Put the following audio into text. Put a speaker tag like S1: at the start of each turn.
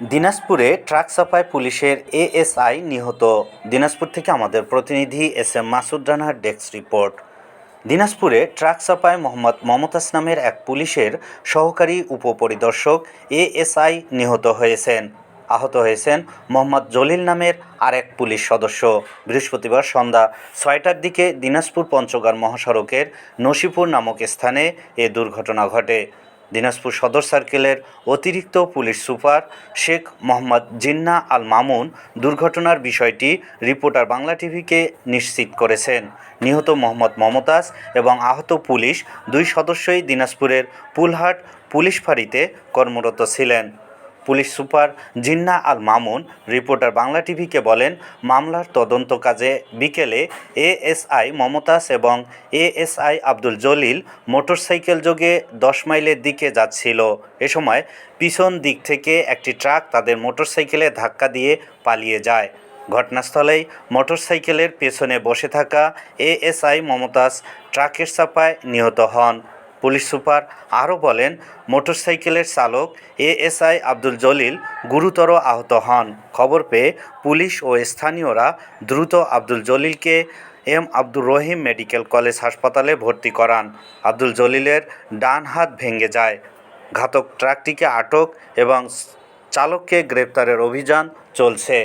S1: দিনাজপুরে ট্রাক চাপায় পুলিশের এএসআই নিহত। দিনাজপুর থেকে আমাদের প্রতিনিধি এস এম মাসুদ রানার ডেস্ক রিপোর্ট। দিনাজপুরে ট্রাক চাপায় মোহাম্মদ মমতাজ নামের এক পুলিশের সহকারী উপপরিদর্শক এএসআই নিহত হয়েছেন। আহত হয়েছেন মোহাম্মদ জলিল নামের আরেক পুলিশ সদস্য। বৃহস্পতিবার সন্ধ্যা ছয়টার দিকে দিনাজপুর পঞ্চগড় মহাসড়কের নসিপুর নামক স্থানে এ দুর্ঘটনা ঘটে। দিনাজপুর সদর সার্কেলের অতিরিক্ত পুলিশ সুপার শেখ মোহাম্মদ জিন্না আল মামুন দুর্ঘটনার বিষয়টি রিপোর্টার বাংলা টিভিকে নিশ্চিত করেছেন। নিহত মোহাম্মদ মমতাজ এবং আহত পুলিশ দুই সদস্যই দিনাজপুরের পুলহাট পুলিশ ফাঁড়িতে কর্মরত ছিলেন। Police super Jinnah Al Mamun, reporter Bangla টিভিকে বলেন, মামলার তদন্ত কাজে বিকেলে এএসআই মমতাজ এবং এএসআই আব্দুল জলিল মোটরসাইকেল যোগে দশ মাইলের দিকে যাচ্ছিল। এ সময় পিছন দিক থেকে একটি ট্রাক তাদের মোটরসাইকেলে ধাক্কা দিয়ে পালিয়ে যায়। ঘটনাস্থলেই মোটরসাইকেলের পেছনে বসে থাকা এএসআই মমতাজ ট্রাকের চাপায় নিহত হন। পুলিশ সুপার আরও বলেন, মোটরসাইকেলের চালক এএসআই আব্দুল জলিল গুরুতর আহত হন। খবর পেয়ে পুলিশ ও স্থানীয়রা দ্রুত Abdul জলিলকে M Abdur Rahim medical college হাসপাতালে ভর্তি করান। আব্দুল জলিলের ডান হাত ভেঙে যায়। ঘাতক ট্রাকটিকে আটক এবং চালককে গ্রেপ্তারের অভিযান চলছে।